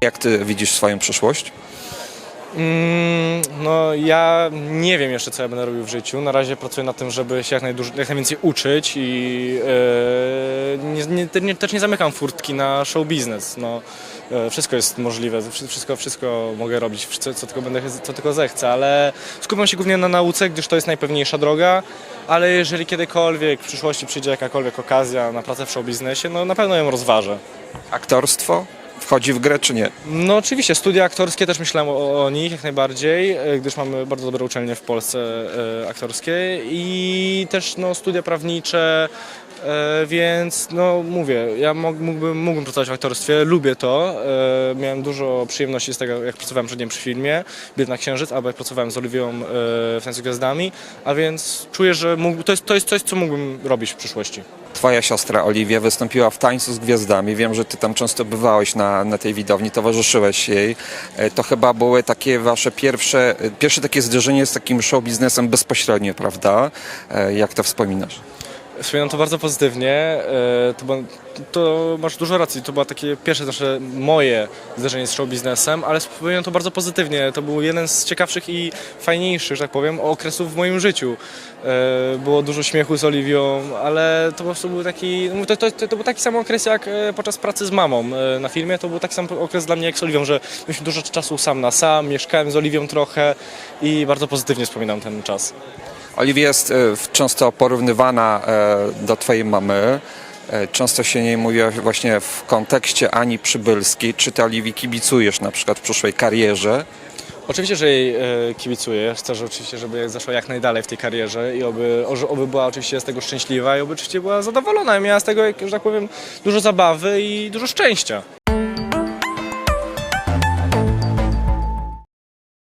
Jak ty widzisz swoją przyszłość? Mm, no ja nie wiem jeszcze co ja będę robił w życiu. Na razie pracuję nad tym, żeby się jak, jak najwięcej uczyć i e, nie, nie, nie, też nie zamykam furtki na show biznes. No, e, wszystko jest możliwe, wszy- wszystko, wszystko mogę robić, co, co, tylko będę, co tylko zechcę, ale skupiam się głównie na nauce, gdyż to jest najpewniejsza droga. Ale jeżeli kiedykolwiek w przyszłości przyjdzie jakakolwiek okazja na pracę w show biznesie, no na pewno ją rozważę. Aktorstwo wchodzi w grę czy nie? No oczywiście, studia aktorskie też myślałem o, o nich jak najbardziej, e, gdyż mamy bardzo dobre uczelnie w Polsce e, aktorskie i też no, studia prawnicze, e, więc no mówię, ja mógł- mógłbym, mógłbym pracować w aktorstwie, lubię to, e, miałem dużo przyjemności z tego jak pracowałem przed nim przy filmie Bilet na Księżyc, albo jak pracowałem z Oliwią e, w Tańcu Gwiazdami, a więc czuję, że mógł, to, jest, to jest coś, co mógłbym robić w przyszłości. Twoja siostra Oliwia wystąpiła w Tańcu z Gwiazdami. Wiem, że ty tam często bywałeś na, na tej widowni, towarzyszyłeś jej. E, To chyba były takie wasze pierwsze, e, pierwsze takie zderzenie z takim show biznesem bezpośrednio, prawda? E, Jak to wspominasz? Wspominam to bardzo pozytywnie. e, To, to masz dużo racji. To było takie pierwsze nasze moje zderzenie z show biznesem, ale wspominam to bardzo pozytywnie. To był jeden z ciekawszych i fajniejszych, że tak powiem, okresów w moim życiu. E, Było dużo śmiechu z Oliwią, ale to po prostu był taki, no to, to, to, był taki sam okres jak e, podczas pracy z mamą na filmie. To był taki sam okres dla mnie jak z Oliwią, że mieliśmy dużo czasu sam na sam, mieszkałem z Oliwią trochę i bardzo pozytywnie wspominam ten czas. Oliwia jest e, często porównywana e, do twojej mamy. E, Często się jej mówi właśnie w kontekście Ani Przybylskiej. Czy ty Oliwii kibicujesz na przykład w przyszłej karierze? Oczywiście, że jej e, kibicuję. Chcę, że oczywiście, żeby zaszła jak najdalej w tej karierze i oby, oby była oczywiście z tego szczęśliwa i oby oczywiście była zadowolona i miała z tego, że tak powiem, dużo zabawy i dużo szczęścia.